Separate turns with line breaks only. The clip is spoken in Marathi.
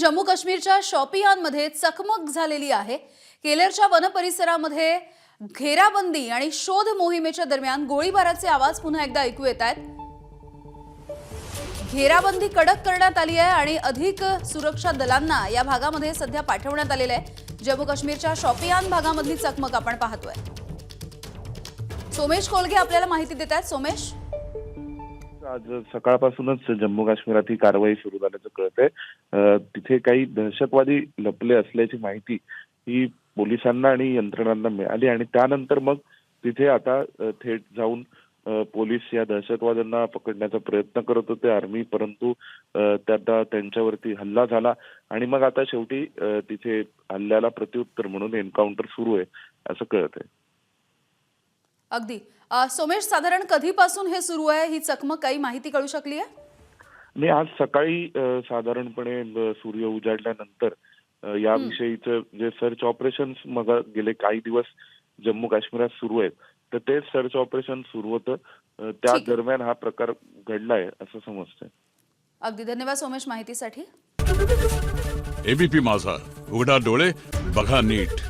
जम्मू काश्मीरच्या शॉपियानमध्ये चकमक झालेली आहे. केलेरच्या वन परिसरामध्ये घेराबंदी आणि शोध मोहिमेच्या दरम्यान गोळीबाराचे आवाज पुन्हा एकदा ऐकू येत आहेत. घेराबंदी कडक करण्यात आली आहे आणि अधिक सुरक्षा दलांना या भागामध्ये सध्या पाठवण्यात आलेलं आहे. जम्मू काश्मीरच्या शॉपियान भागामधली चकमक आपण पाहतोय. सोमेश कोलगे आपल्याला माहिती देत आहेत. सोमेश?
आज सकाळपासूनच जम्मू काश्मीरात ही कारवाई सुरू झाल्याचं कळतंय. तिथे काही दहशतवादी लपले असल्याची माहिती ही पोलिसांना आणि यंत्रणांना मिळाली आणि त्यानंतर मग तिथे आता थेट जाऊन पोलीस या दहशतवाद्यांना पकडण्याचा प्रयत्न करत होते. आर्मी परंतु अ, त्यांच्यावरती हल्ला झाला आणि मग आता शेवटी तिथे हल्ल्याला प्रत्युत्तर म्हणून एन्काउंटर सुरू आहे असं कळत आहे
अगदी. सोमेश साधारण कधीपासून हे सुरू आहे? ही चकमक काही माहिती कळू शकली आहे?
मी आज सकाळी साधारणपणे सूर्य उजाडल्यानंतर याविषयीचं जे सर्च ऑपरेशन मग गेले काही दिवस जम्मू काश्मीरात सुरू आहेत. तर ते सर्च ऑपरेशन सुरू होतं. त्या. दरम्यान हा प्रकार घडलाय असं समजतंय.
अगदी. धन्यवाद सोमेश माहितीसाठी.
एबीपी माझा. उघडा डोळे बघा नीट.